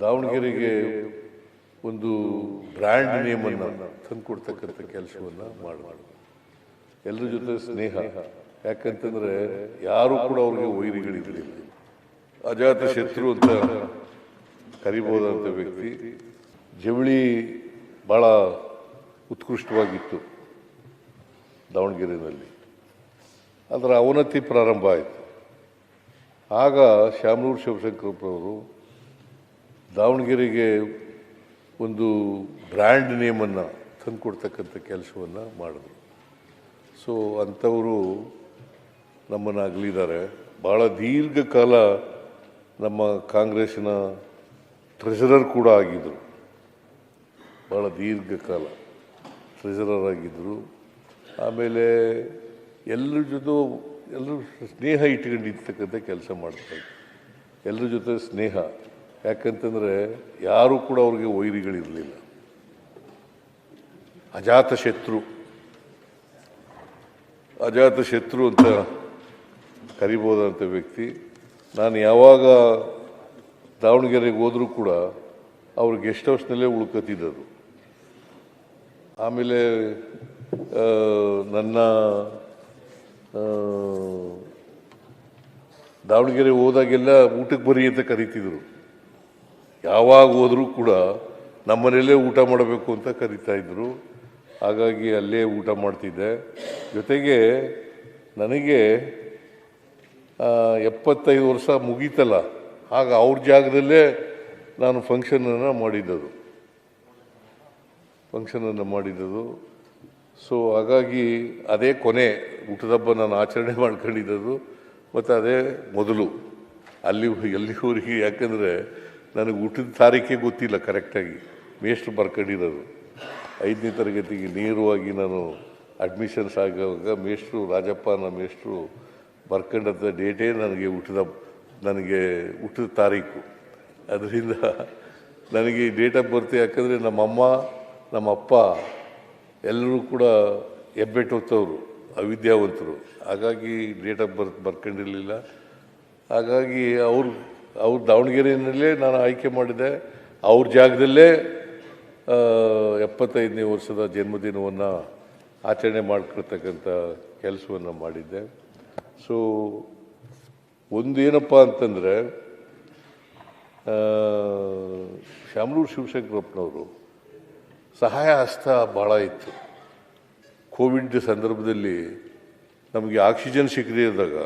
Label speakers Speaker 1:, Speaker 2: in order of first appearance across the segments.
Speaker 1: ದಾವಣಗೆರೆಗೆ ಒಂದು ಬ್ರ್ಯಾಂಡ್ ನೇಮನ್ನು ತಂದುಕೊಡ್ತಕ್ಕಂಥ ಕೆಲಸವನ್ನು ಮಾಡಬಾರ್ದು ಎಲ್ಲರ ಜೊತೆ ಸ್ನೇಹ. ಯಾಕಂತಂದ್ರೆ ಯಾರು ಕೂಡ ಅವ್ರಿಗೆ ವೈರಿಗಳಿರಲಿಲ್ಲ ಅಜಾತ ಶತ್ರು ಅಂತ ಕರಿಬೋದಂಥ ವ್ಯಕ್ತಿ. ಜವಳಿ ಭಾಳ ಉತ್ಕೃಷ್ಟವಾಗಿತ್ತು ದಾವಣಗೆರೆಯಲ್ಲಿ ಅದರ ಅವನತಿ ಪ್ರಾರಂಭ ಆಯಿತು. ಆಗ ಶಾಮನೂರು ಶಿವಶಂಕರಪ್ಪರವರು ದಾವಣಗೆರೆಗೆ ಒಂದು ಬ್ರ್ಯಾಂಡ್ ನೇಮನ್ನು ತಂದುಕೊಡ್ತಕ್ಕಂಥ ಕೆಲಸವನ್ನು ಮಾಡಿದ್ರು. ಸೊ, ಅಂಥವರು ನಮ್ಮನ್ನು ಅಗಲಿದ್ದಾರೆ. ಭಾಳ ದೀರ್ಘಕಾಲ ನಮ್ಮ ಕಾಂಗ್ರೆಸ್ಸಿನ ಟ್ರೆಷರರ್ ಕೂಡ ಆಗಿದ್ದರು ಭಾಳ ದೀರ್ಘಕಾಲ ಟ್ರೆಷರರ್ ಆಗಿದ್ದರು ಆಮೇಲೆ ಎಲ್ಲರ ಜೊತೆ ಎಲ್ಲರೂ ಸ್ನೇಹ ಇಟ್ಕೊಂಡಿರ್ತಕ್ಕಂಥ ಕೆಲಸ ಮಾಡ್ತಾರೆ. ಎಲ್ಲರ ಜೊತೆ ಸ್ನೇಹ. ಯಾಕಂತಂದರೆ ಯಾರೂ ಕೂಡ ಅವ್ರಿಗೆ ವೈರಿಗಳಿರಲಿಲ್ಲ. ಅಜಾತ ಶತ್ರು. ಅಜಾತ ಶತ್ರು ಅಂತ ಕರಿಬೋದಂಥ ವ್ಯಕ್ತಿ. ನಾನು ಯಾವಾಗ ದಾವಣಗೆರೆಗೆ ಹೋದರೂ ಕೂಡ ಅವ್ರು ಗೆಸ್ಟ್ ಹೌಸ್ನಲ್ಲೇ ಉಳ್ಕೊತಿದ್ದರು ಆಮೇಲೆ ನನ್ನ ದಾವಣಗೆರೆ ಹೋದಾಗೆಲ್ಲ ಊಟಕ್ಕೆ ಬರಿ ಅಂತ ಕರಿತಿದ್ರು. ಯಾವಾಗ ಹೋದರೂ ಕೂಡ ನಮ್ಮನೆಯಲ್ಲೇ ಊಟ ಮಾಡಬೇಕು ಅಂತ ಕರಿತಾ ಇದ್ದರು ಹಾಗಾಗಿ ಅಲ್ಲೇ ಊಟ ಮಾಡ್ತಿದ್ದೆ. ಜೊತೆಗೆ ನನಗೆ ಎಪ್ಪತ್ತೈದು ವರ್ಷ ಮುಗೀತಲ್ಲ. ಆಗ ಅವ್ರ ಜಾಗದಲ್ಲೇ ನಾನು ಫಂಕ್ಷನನ್ನು ಮಾಡಿದ್ದದು. ಫಂಕ್ಷನನ್ನು ಮಾಡಿದ್ದದು. ಸೊ ಹಾಗಾಗಿ ಅದೇ ಕೊನೆ ಊಟದ ಹಬ್ಬ ನಾನು ಆಚರಣೆ ಮಾಡ್ಕೊಂಡಿದ್ದದು. ಮತ್ತು ಅದೇ ಮೊದಲು. ಅಲ್ಲಿ ಎಲ್ಲಿವರೆಗೆ ಯಾಕಂದರೆ ನನಗೆ ಹುಟ್ಟಿದ ತಾರೀಖೇ ಗೊತ್ತಿಲ್ಲ ಕರೆಕ್ಟಾಗಿ. ಮೇಷ್ಟ್ರು ಬರ್ಕೊಂಡಿರೋದು. ಐದನೇ ತರಗತಿಗೆ ನೇರವಾಗಿ ನಾನು ಅಡ್ಮಿಷನ್ಸ್ ಆಗುವಾಗ ಮೇಷ್ಟ್ರು ರಾಜಪ್ಪ ನಮ್ಮ ಮೇಷ್ಟ್ರು ಬರ್ಕಂಡಂಥ ಡೇಟೇ ನನಗೆ ಹುಟ್ಟಿದ ನನಗೆ ಹುಟ್ಟಿದ ತಾರೀಕು. ಅದರಿಂದ ನನಗೆ ಡೇಟ್ ಆಫ್ ಬರ್ತ್ ಯಾಕಂದರೆ ನಮ್ಮಮ್ಮ, ನಮ್ಮಪ್ಪ ಎಲ್ಲರೂ ಕೂಡ ಹೆಬ್ಬೆಟ್ಟು ಹೊತ್ತವರು ಅವಿದ್ಯಾವಂತರು. ಹಾಗಾಗಿ ಡೇಟ್ ಆಫ್ ಬರ್ತ್ ಬರ್ಕೊಂಡಿರಲಿಲ್ಲ. ಹಾಗಾಗಿ ಅವ್ರು ಅವ್ರು ದಾವಣಗೆರೆಯಲ್ಲೇ ನಾನು ಆಯ್ಕೆ ಮಾಡಿದೆ. ಅವ್ರ ಜಾಗದಲ್ಲೇ ಎಪ್ಪತ್ತೈದನೇ ವರ್ಷದ ಜನ್ಮದಿನವನ್ನು ಆಚರಣೆ ಮಾಡ್ಕೊಳ್ತಕ್ಕಂಥ ಕೆಲಸವನ್ನು ಮಾಡಿದ್ದೆ. ಸೊ ಒಂದು ಏನಪ್ಪ ಅಂತಂದರೆ ಶಾಮನೂರು ಶಿವಶಂಕರಪ್ಪನವರು ಸಹಾಯ ಹಸ್ತ ಭಾಳ ಇತ್ತು. ಕೋವಿಡ್ ಸಂದರ್ಭದಲ್ಲಿ ನಮಗೆ ಆಕ್ಸಿಜನ್ ಸಿಗದೇ ಇದ್ದಾಗ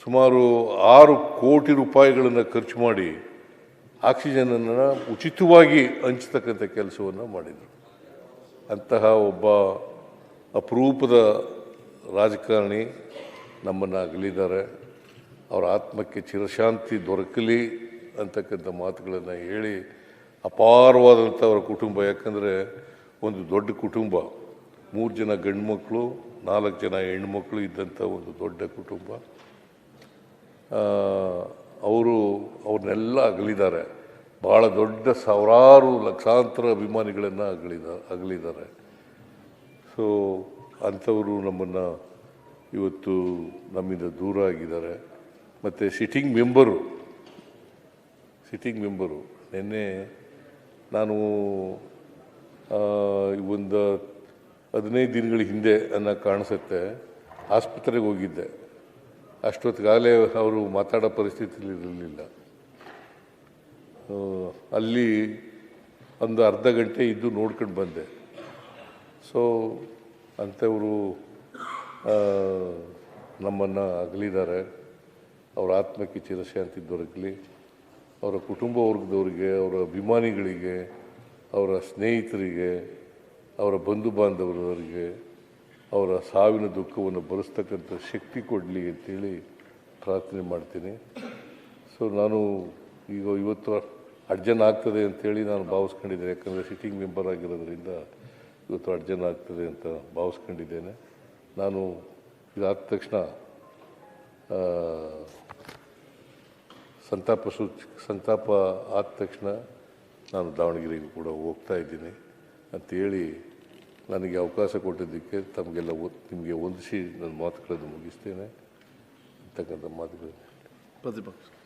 Speaker 1: ಸುಮಾರು ಆರು ಕೋಟಿ ರೂಪಾಯಿಗಳನ್ನು ಖರ್ಚು ಮಾಡಿ ಆಕ್ಸಿಜನನ್ನು ಉಚಿತವಾಗಿ ಹಂಚತಕ್ಕಂಥ ಕೆಲಸವನ್ನು ಮಾಡಿದರು. ಅಂತಹ ಒಬ್ಬ ಅಪರೂಪದ ರಾಜಕಾರಣಿ ನಮ್ಮನ್ನು ಅಗಲಿದ್ದಾರೆ. ಅವರ ಆತ್ಮಕ್ಕೆ ಚಿರಶಾಂತಿ ದೊರಕಲಿ ಅಂತಕ್ಕಂಥ ಮಾತುಗಳನ್ನು ಹೇಳಿ ಅಪಾರವಾದಂಥ ಅವರ ಕುಟುಂಬ. ಯಾಕಂದರೆ ಒಂದು ದೊಡ್ಡ ಕುಟುಂಬ, ಮೂರು ಜನ ಗಂಡು ಮಕ್ಕಳು ನಾಲ್ಕು ಜನ ಹೆಣ್ಮಕ್ಳು ಇದ್ದಂಥ ಒಂದು ದೊಡ್ಡ ಕುಟುಂಬ. ಅವರು, ಅವ್ರನ್ನೆಲ್ಲ ಅಗಲಿದ್ದಾರೆ. ಭಾಳ ದೊಡ್ಡ ಸಾವಿರಾರು ಲಕ್ಷಾಂತರ ಅಭಿಮಾನಿಗಳನ್ನು ಅಗಲಿದ, ಅಗಲಿದ್ದಾರೆ. ಸೊ ಅಂಥವರು ನಮ್ಮನ್ನು ಇವತ್ತು ನಮ್ಮಿಂದ ದೂರ ಆಗಿದ್ದಾರೆ. ಮತ್ತು ಸಿಟ್ಟಿಂಗ್ ಮೆಂಬರು ಸಿಟ್ಟಿಂಗ್ ಮೆಂಬರು ನಿನ್ನೆ ನಾನು ಒಂದು ಹದಿನೈದು ದಿನಗಳ ಹಿಂದೆ ಅನ್ನೋ ಕಾಣಿಸುತ್ತೆ. ಆಸ್ಪತ್ರೆಗೆ ಹೋಗಿದ್ದೆ. ಅಷ್ಟೊತ್ತಿಗಾಗಲೇ ಅವರು ಮಾತಾಡೋ ಪರಿಸ್ಥಿತಿಯಲ್ಲಿ ಇರಲಿಲ್ಲ. ಅಲ್ಲಿ ಒಂದು ಅರ್ಧ ಗಂಟೆ ಇದ್ದು ನೋಡ್ಕೊಂಡು ಬಂದೆ. ಸೊ ಅಂಥವರು ನಮ್ಮನ್ನು ಅಗಲಿದ್ದಾರೆ. ಅವರ ಆತ್ಮಕ್ಕೆ ಚಿರಶಾಂತಿ ದೊರಕಲಿ. ಅವರ ಕುಟುಂಬ ವರ್ಗದವರಿಗೆ, ಅವರ ಅಭಿಮಾನಿಗಳಿಗೆ, ಅವರ ಸ್ನೇಹಿತರಿಗೆ, ಅವರ ಬಂಧು ಬಾಂಧವರವರಿಗೆ ಅವರ ಸಾವಿನ ದುಃಖವನ್ನು ಭರಿಸ್ತಕ್ಕಂಥ ಶಕ್ತಿ ಕೊಡಲಿ ಅಂತೇಳಿ ಪ್ರಾರ್ಥನೆ ಮಾಡ್ತೀನಿ. ಸೊ ನಾನು ಈಗ ಇವತ್ತು ಅಡ್ಜನ್ ಆಗ್ತದೆ ಅಂತೇಳಿ ನಾನು ಭಾವಿಸ್ಕೊಂಡಿದ್ದೇನೆ. ಯಾಕಂದರೆ ಸಿಟ್ಟಿಂಗ್ ಮೆಂಬರ್ ಆಗಿರೋದ್ರಿಂದ ಇವತ್ತು ಅಡ್ಜನ್ ಆಗ್ತದೆ ಅಂತ ಭಾವಿಸ್ಕೊಂಡಿದ್ದೇನೆ. ನಾನು ಇದಾದ ತಕ್ಷಣ ಸಂತಾಪ ಸೂಚ, ಸಂತಾಪ ಆದ ತಕ್ಷಣ ನಾನು ದಾವಣಗೆರೆಗೂ ಕೂಡ ಹೋಗ್ತಾ ಇದ್ದೀನಿ ಅಂತೇಳಿ ನನಗೆ ಅವಕಾಶ ಕೊಟ್ಟಿದ್ದಕ್ಕೆ ತಮಗೆಲ್ಲ ನಿಮಗೆ ಹೊಂದಿಸಿ ನನ್ನ ಮಾತುಗಳನ್ನು ಮುಗಿಸ್ತೇನೆ. ಅಂತಕ್ಕಂಥ ಮಾತುಗಳು
Speaker 2: ಪ್ರತಿಪಕ್ಷ.